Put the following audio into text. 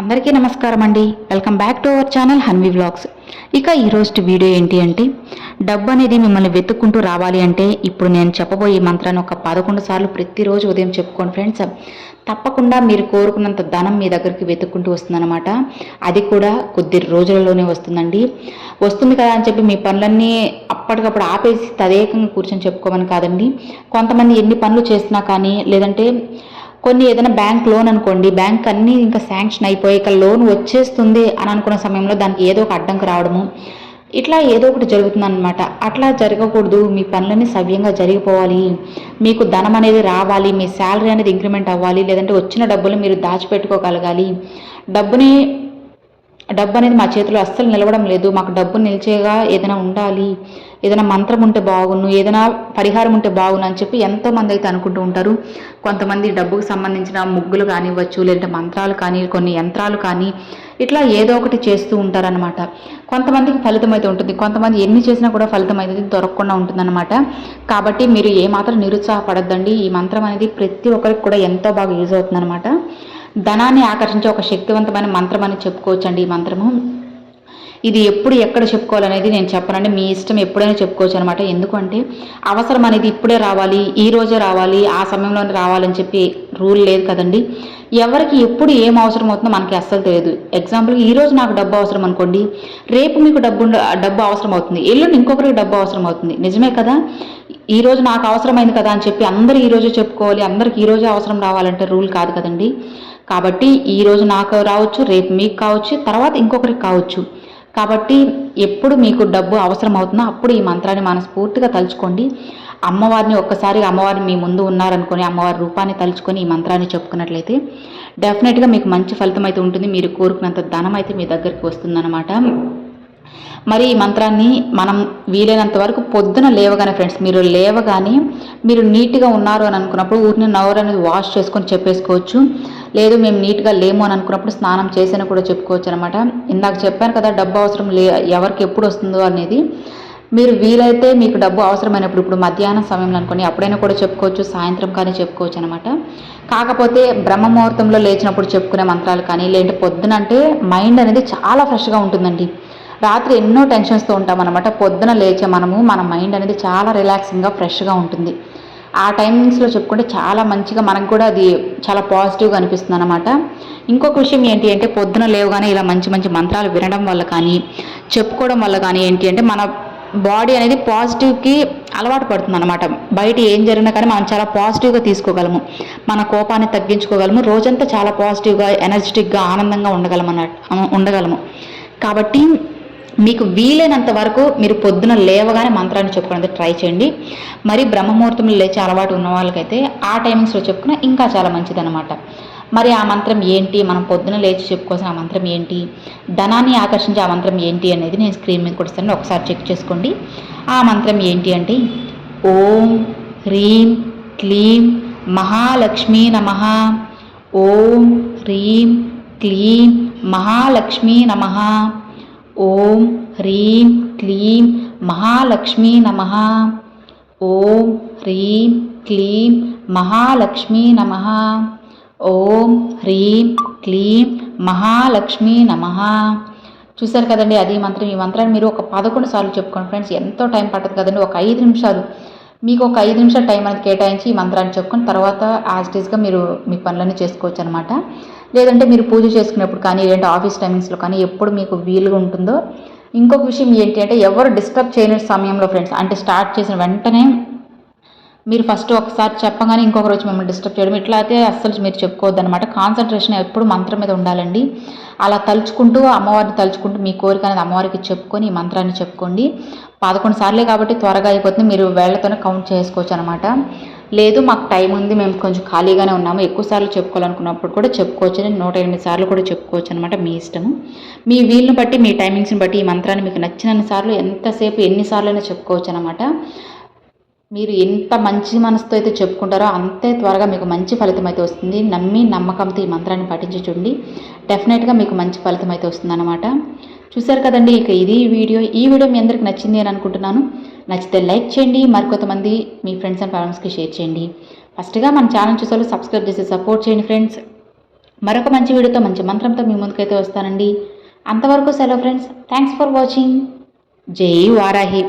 అందరికీ నమస్కారం అండి. Welcome back to our channel Hanvi vlogs. ఇక ఈరోజు వీడియో ఏంటి అంటే డబ్బు అనేది మిమ్మల్ని వెతుక్కుంటూ రావాలి అంటే ఇప్పుడు నేను చెప్పబోయే ఈ మంత్రాన్ని ఒక పదకొండు సార్లు ప్రతిరోజు ఉదయం చెప్పుకోండి ఫ్రెండ్స్. తప్పకుండా మీరు కోరుకున్నంత ధనం మీ దగ్గరికి వెతుక్కుంటూ వస్తుందన్నమాట. అది కూడా కొద్ది రోజులలోనే వస్తుందండి. వస్తుంది కదా అని చెప్పి మీ పనులన్నీ అప్పటికప్పుడు ఆపేసి తదేకంగా కూర్చొని చెప్పుకోమని కాదండి. కొంతమంది ఎన్ని పనులు చేసినా కానీ లేదంటే కొన్ని ఏదైనా బ్యాంక్ లోన్ అనుకోండి బ్యాంక్ అన్నీ ఇంకా శాంక్షన్ అయిపోయి ఇక లోన్ వచ్చేస్తుంది అని అనుకున్న సమయంలో దానికి ఏదో ఒక అడ్డంకి రావడము. ఇట్లా ఏదో ఒకటి జరుగుతుందన్నమాట. అట్లా జరగకూడదు మీ పనులన్నీ సవ్యంగా జరిగిపోవాలి. మీకు ధనం అనేది రావాలి మీ శాలరీ అనేది ఇంక్రిమెంట్ అవ్వాలి లేదంటే వచ్చిన డబ్బులు మీరు దాచిపెట్టుకోగలగాలి. డబ్బుని డబ్బు అనేది మా చేతిలో అస్సలు నిలవడం లేదు. మాకు డబ్బు నిలిచేగా ఏదైనా ఉండాలి. ఏదైనా మంత్రం ఉంటే బాగున్ను ఏదైనా పరిహారం ఉంటే బాగున్ను అని చెప్పి ఎంతోమంది అయితే అనుకుంటూ ఉంటారు. కొంతమంది డబ్బుకు సంబంధించిన ముగ్గులు కానివ్వచ్చు లేదంటే మంత్రాలు కానీ కొన్ని యంత్రాలు కానీ ఇట్లా ఏదో ఒకటి చేస్తూ ఉంటారనమాట కొంతమందికి ఫలితం అయితే ఉంటుంది. కొంతమంది ఎన్ని చేసినా కూడా ఫలితం అయితే దొరకకుండా ఉంటుందన్నమాట. కాబట్టి మీరు ఏమాత్రం నిరుత్సాహపడద్దండి. ఈ మంత్రం అనేది ప్రతి ఒక్కరికి కూడా ఎంతో బాగా యూజ్ అవుతుందన్నమాట. ధనాన్ని ఆకర్షించే ఒక శక్తివంతమైన మంత్రం అని చెప్పుకోవచ్చండి ఈ మంత్రము. ఇది ఎప్పుడు ఎక్కడ చెప్పుకోవాలనేది నేను చెప్పనండి. మీ ఇష్టం ఎప్పుడైనా చెప్పుకోవచ్చు అనమాట ఎందుకంటే అవసరం అనేది ఇప్పుడే రావాలి ఈ రోజే రావాలి ఆ సమయంలోనే రావాలని చెప్పి రూల్ లేదు కదండి. ఎవరికి ఎప్పుడు ఏం అవసరం అవుతుందో మనకి అస్సలు తెలియదు. ఎగ్జాంపుల్కి ఈ రోజు నాకు డబ్బు అవసరం అనుకోండి. రేపు మీకు డబ్బు డబ్బు అవసరం అవుతుంది. ఎల్లుండి ఇంకొకరికి డబ్బు అవసరం అవుతుంది. నిజమే కదా? ఈ రోజు నాకు అవసరమైంది కదా అని చెప్పి అందరూ ఈ రోజే చెప్పుకోవాలి అందరికి ఈ రోజే అవసరం రావాలంటే రూల్ కాదు కదండి. కాబట్టి ఈ రోజు నాకు రావచ్చు రేపు మీకు కావచ్చు తర్వాత ఇంకొకరికి కావచ్చు. కాబట్టి ఎప్పుడు మీకు డబ్బు అవసరం అవుతుందో అప్పుడు ఈ మంత్రాన్ని మనస్ఫూర్తిగా తలుచుకోండి. అమ్మవారిని ఒక్కసారి అమ్మవారిని మీ ముందు ఉన్నారనుకొని అమ్మవారి రూపాన్ని తలుచుకొని ఈ మంత్రాన్ని చెప్పుకున్నట్లయితే డెఫినెట్గా మీకు మంచి ఫలితం అయితే ఉంటుంది. మీరు కోరుకున్నంత ధనం అయితే మీ దగ్గరికి వస్తుందన్నమాట. మరి ఈ మంత్రాన్ని మనం వీలైనంత వరకు పొద్దున లేవగానే ఫ్రెండ్స్ మీరు లేవగానే మీరు నీట్గా ఉన్నారు అని అనుకున్నప్పుడు ఊరిని నవర్ అనేది వాష్ చేసుకొని చెప్పేసుకోవచ్చు. లేదు మేము నీట్గా లేము అని అనుకున్నప్పుడు స్నానం చేసినా కూడా చెప్పుకోవచ్చు అనమాట ఇందాక చెప్పాను కదా డబ్బు అవసరం లే ఎవరికి ఎప్పుడు వస్తుందో అనేది. మీరు వీలైతే మీకు డబ్బు అవసరమైనప్పుడు ఇప్పుడు మధ్యాహ్నం సమయంలో అనుకోండి అప్పుడైనా కూడా చెప్పుకోవచ్చు సాయంత్రం కానీ చెప్పుకోవచ్చు అనమాట కాకపోతే బ్రహ్మ ముహూర్తంలో లేచినప్పుడు చెప్పుకునే మంత్రాలు కానీ లేదంటే పొద్దున అంటే మైండ్ అనేది చాలా ఫ్రెష్గా ఉంటుందండి. రాత్రి ఎన్నో టెన్షన్స్తో ఉంటాం అనమాట పొద్దున లేచే మనము మన మైండ్ అనేది చాలా రిలాక్సింగ్గా ఫ్రెష్గా ఉంటుంది. ఆ టైమింగ్స్లో చెప్పుకుంటే చాలా మంచిగా మనకు కూడా అది చాలా పాజిటివ్గా అనిపిస్తుంది అనమాట ఇంకొక విషయం ఏంటి అంటే పొద్దున లేవగానే ఇలా మంచి మంచి మంత్రాలు వినడం వల్ల కానీ చెప్పుకోవడం వల్ల కానీ ఏంటి అంటే మన బాడీ అనేది పాజిటివ్కి అలవాటు పడుతుంది అనమాట బయట ఏం జరిగినా కానీ మనం చాలా పాజిటివ్గా తీసుకోగలము. మన కోపాన్ని తగ్గించుకోగలము. రోజంతా చాలా పాజిటివ్గా ఎనర్జెటిక్గా ఆనందంగా ఉండగలము అన్నట్టు ఉండగలము. కాబట్టి మీకు వీలైనంత వరకు మీరు పొద్దున లేవగానే మంత్రాన్ని చెప్పుకోవడానికి ట్రై చేయండి. మరి బ్రహ్మముహూర్తంలో లేచే అలవాటు ఉన్న వాళ్ళకైతే ఆ టైమింగ్స్లో చెప్పుకున్నా ఇంకా చాలా మంచిదన్నమాట. మరి ఆ మంత్రం ఏంటి? మనం పొద్దున లేచి చెప్పుకోవాల్సిన ఆ మంత్రం ఏంటి? ధనాన్ని ఆకర్షించే ఆ మంత్రం ఏంటి అనేది నేను స్క్రీన్ మీద కొడుస్తాను. ఒకసారి చెక్ చేసుకోండి. ఆ మంత్రం ఏంటి అంటే ఓం హ్రీం క్లీం మహాలక్ష్మీ నమ. ఓం హ్రీం క్లీం మహాలక్ష్మీ నమ. ఓం హ్రీం క్లీం మహాలక్ష్మీ నమ. ఓం హ్రీం క్లీం మహాలక్ష్మీ నమ. ఓం హ్రీం క్లీం మహాలక్ష్మీ నమ. చూసారు కదండి అది మంత్రం ఈ మంత్రాన్ని మీరు ఒక పదకొండు సార్లు చెప్పుకోండి ఫ్రెండ్స్. ఎంతో టైం పట్టదు కదండి ఒక ఐదు నిమిషాలు. మీకు ఒక ఐదు నిమిషాలు టైం అనేది కేటాయించి ఈ మంత్రాన్ని చెప్పుకొని తర్వాత యాజ్ టీస్గా మీరు మీ పనులన్నీ చేసుకోవచ్చు అనమాట లేదంటే మీరు పూజ చేసుకునేప్పుడు కానీ లేదంటే ఆఫీస్ టైమింగ్స్లో కానీ ఎప్పుడు మీకు వీలుగా ఉంటుందో. ఇంకొక విషయం ఏంటి అంటే ఎవరు డిస్టర్బ్ చేయని సమయంలో ఫ్రెండ్స్ అంటే స్టార్ట్ చేసిన వెంటనే మీరు ఫస్ట్ ఒకసారి చెప్పగానే ఇంకొక రోజు మిమ్మల్ని డిస్టర్బ్ చేయడం. ఇట్లా అయితే అస్సలు మీరు చెప్పుకోవద్దు అనమాట కాన్సన్ట్రేషన్ ఎప్పుడు మంత్రం మీద ఉండాలండి. అలా తలుచుకుంటూ అమ్మవారిని తలుచుకుంటూ మీ కోరిక అనేది అమ్మవారికి చెప్పుకొని ఈ మంత్రాన్ని చెప్పుకోండి. పదకొండు సార్లే కాబట్టి త్వరగా అయిపోతుంది. మీరు వేళ్ళతోనే కౌంట్ చేసుకోవచ్చు అనమాట లేదు మాకు టైం ఉంది మేము కొంచెం ఖాళీగానే ఉన్నాము. ఎక్కువ సార్లు చెప్పుకోవాలనుకున్నప్పుడు కూడా చెప్పుకోవచ్చు నేను నూట ఎనిమిది సార్లు కూడా చెప్పుకోవచ్చు అనమాట మీ ఇష్టము. మీ వీలుని బట్టి మీ టైమింగ్స్ని బట్టి ఈ మంత్రాన్ని మీకు నచ్చినన్ని సార్లు ఎంతసేపు ఎన్నిసార్లు అయినా చెప్పుకోవచ్చు అనమాట మీరు ఎంత మంచి మనసుతో అయితే చెప్పుకుంటారో అంతే త్వరగా మీకు మంచి ఫలితం అయితే వస్తుంది. నమ్మి నమ్మకంతో ఈ మంత్రాన్ని పఠించి చూడండి. డెఫినెట్గా మీకు మంచి ఫలితం అయితే వస్తుందన్నమాట. చూశారు కదండి ఇక ఇది వీడియో. ఈ వీడియో మీ అందరికి నచ్చింది అని అనుకుంటున్నాను. నచ్చితే లైక్ చేయండి మరికొంతమంది మీ ఫ్రెండ్స్ అండ్ ఫ్యామిలీస్కి షేర్ చేయండి. ఫస్ట్గా మన ఛానల్ చూసారు సబ్స్క్రైబ్ చేసి సపోర్ట్ చేయండి ఫ్రెండ్స్. మరొక మంచి వీడియోతో మంచి మంత్రంతో మీ ముందుకైతే వస్తానండి. అంతవరకు సెలవు ఫ్రెండ్స్. థ్యాంక్స్ ఫర్ వాచింగ్ జై వారాహి.